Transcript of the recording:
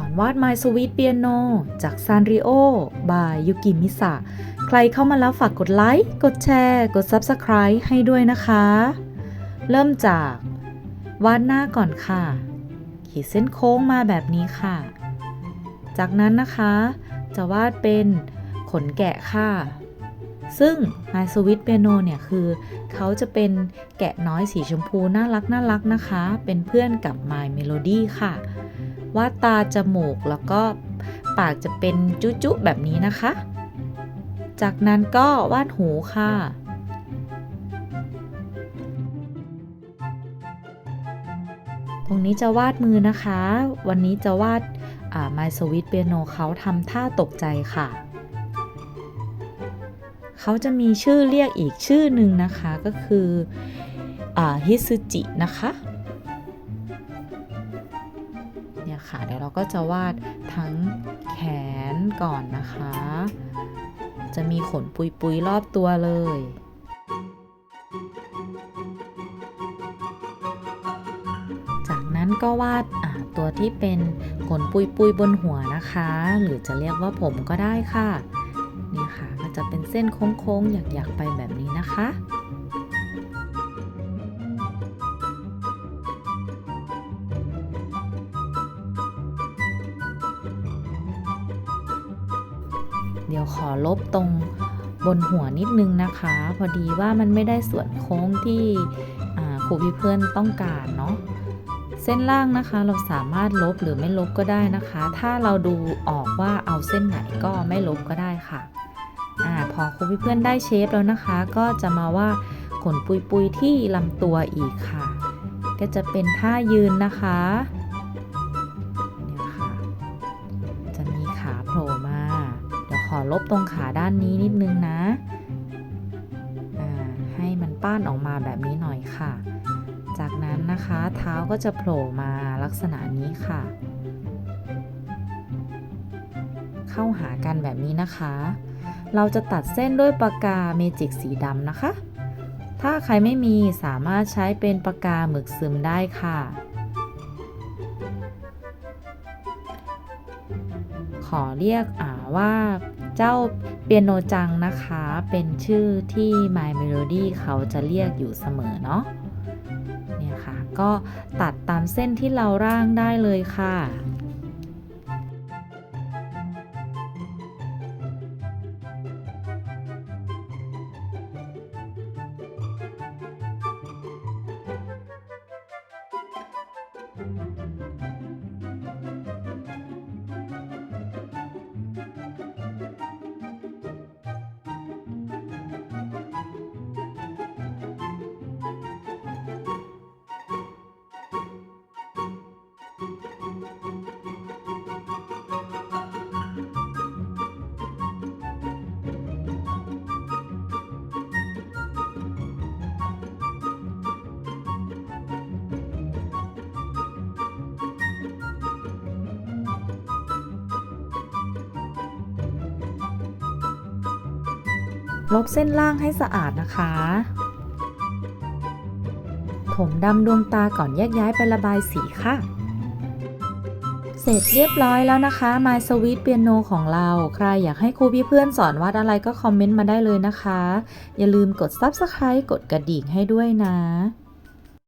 อนวาด My Sweet Piano จาก Sanrio บายยุกิมิสะใครเข้ามาแล้วฝากกดไลค์ กดแชร์ กด Subscribe ให้ด้วยนะคะ เริ่มจากวาดหน้าก่อนค่ะ ขีดเส้นโค้งมาแบบนี้ค่ะ จากนั้นนะคะ จะวาดเป็นขนแกะค่ะ ซึ่ง My Sweet Piano เนี่ยคือเขาจะเป็นแกะน้อยสีชมพูน่ารักน่ารักนะคะ เป็นเพื่อนกับ My Melody ค่ะ วาดตาจมูกแล้วก็ปากจะเป็นจุ๊ๆแบบนี้นะคะ จากนั้นก็วาดหูค่ะตรงนี้จะวาดมือนะคะ วันนี้จะวาดอ่า My Sweet Piano เขาทำท่าตกใจค่ะ เขาจะมีชื่อเรียกอีกชื่อหนึ่งนะคะก็คือฮิซึจินะคะ เนี่ยค่ะ เดี๋ยวเราก็จะวาดทั้งแขนก่อนนะคะ จะมีขนปุยๆรอบตัวเลยจากนั้นก็วาดตัวที่เป็นขนปุยๆบนหัวนะคะ หรือจะเรียกว่าผมก็ได้ค่ะ นี่ค่ะก็จะเป็นเส้นโค้งๆหยักๆ ไปแบบนี้นะคะ เดี๋ยวขอลบตรงบนหัวนิดนึงนะคะ พอดีว่ามันไม่ได้ส่วนโค้งที่ครูพี่เพื่อนต้องการเนาะเส้นล่างนะคะเราสามารถลบหรือไม่ลบก็ได้นะคะ ถ้าเราดูออกว่าเอาเส้นไหนก็ไม่ลบก็ได้ค่ะอ่าพอครูพี่เพื่อนได้เชฟแล้วนะคะ ก็จะมาว่าขนปุยๆที่ลำตัวอีกค่ะ ก็จะเป็นท่ายืนนะคะ ลบตรงขาด้านนี้นิดนึงนะให้มันป้านออกมาแบบนี้หน่อยค่ะ จากนั้นนะคะเท้าก็จะโผล่มาลักษณะนี้ค่ะ เข้าหากันแบบนี้นะคะ เราจะตัดเส้นด้วยปากกาเมจิกสีดำนะคะ ถ้าใครไม่มีสามารถใช้เป็นปากกาหมึกซึมได้ค่ะขอเรียกว่า เจ้าเปียโนจังนะคะ เป็นชื่อที่ My Melody เขาจะเรียกอยู่เสมอเนาะเนี่ยค่ะ ก็ตัดตามเส้นที่เราร่างได้เลยค่ะ ลบเส้นล่างให้สะอาดนะคะ ถมดำดวงตาก่อนแยกย้ายไประบายสีค่ะ เสร็จเรียบร้อยแล้วนะคะ My Sweet Piano ของเรา ใครอยากให้ครูพี่เพื่อนสอนวาดอะไรก็คอมเมนต์มาได้เลยนะคะ อย่าลืมกด Subscribe กดกระดิ่งให้ด้วยนะ